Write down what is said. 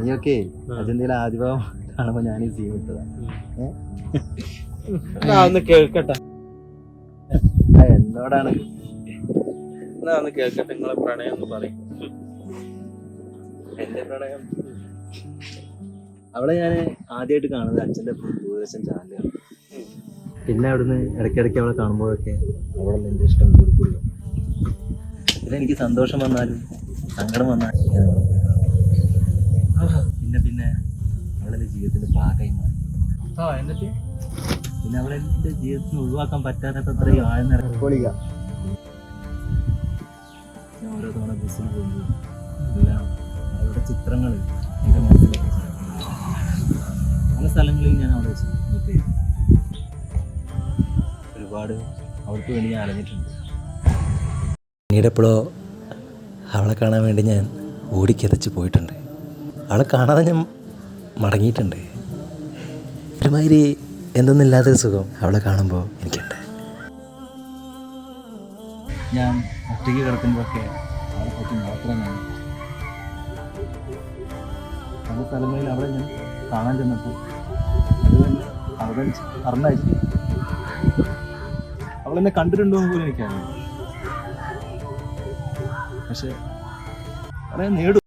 നീയൊക്കെ അജന്തയിലെ ആദിഭാവം കാണുമ്പോ ഞാൻ ഈ സീൻ എന്നാ ഒന്ന് കേൾക്കട്ടെ. എന്നോടാണ്. എന്നാ ഒന്ന് കേൾക്കട്ടെ നിങ്ങളെ പ്രണയം ഒന്ന് പറയും. എന്റെ പ്രണയം. അവളെ ഞാൻ ആദ്യമായിട്ട് കാണുന്നത് അച്ഛന്റെ ദൂരദർശൻ ചാനലാണ് പിന്നെ അവിടുന്ന് ഇടയ്ക്കിടയ്ക്ക് അവളെ കാണുമ്പോഴൊക്കെ അവളെ എന്റെ ഇഷ്ടം കൂടി കൂടി. വന്നു. പിന്നെ എനിക്ക് സന്തോഷം വന്നാലും സങ്കടം വന്നാലും ഞാൻ അവളെ പോയി കാണും. പിന്നെ പിന്നെ അവളെന്റെ ജീവിതത്തിന്റെ ഭാഗമായി മാറി. ആ എന്നിട്ട്? പിന്നെ അവളെ എന്റെ ജീവിതത്തിൽ ഒഴിവാക്കാൻ പറ്റാത്തത്രയും ആഴ്ന്നിറക്കൊളിക ഞാൻ ഓരോ തവണ ബസ്സിൽ പോകുമ്പോൾ എല്ലാം അവളുടെ ചിത്രങ്ങൾ എന്റെ മനസ്സിലേക്ക് പല സ്ഥലങ്ങളിൽ ഞാൻ അവിടെ meet ചെയ്തു. ഒരുപാട് അവൾക്ക് വേണ്ടി ഞാൻ അലഞ്ഞിട്ടുണ്ട്. പിന്നീട് എപ്പോഴോ അവളെ കാണാൻ വേണ്ടി ഞാൻ ഓടിക്കതച്ച് പോയിട്ടുണ്ട്. അവളെ കാണാതെ ഞാൻ മടങ്ങിയിട്ടുണ്ട്. ഒരുമാതിരി എന്തെന്നില്ലാത്ത സുഖം അവളെ കാണുമ്പോൾ എനിക്കുണ്ട്. ഞാൻ ഒറ്റയ്ക്ക് കിടക്കുമ്പോഴൊക്കെ അവളെ പറ്റി മാത്രമാണ് പല സ്ഥലങ്ങളിൽ അവളെ ഞാൻ കാണാൻ ചെന്നപ്പോൾ അവളെ അറിഞ്ഞായിരിക്കും. അവളെന്നെ കണ്ടിട്ടുണ്ടോ എന്ന് പോലും എനിക്കറിയാം പക്ഷേ പറയാൻ നേടും.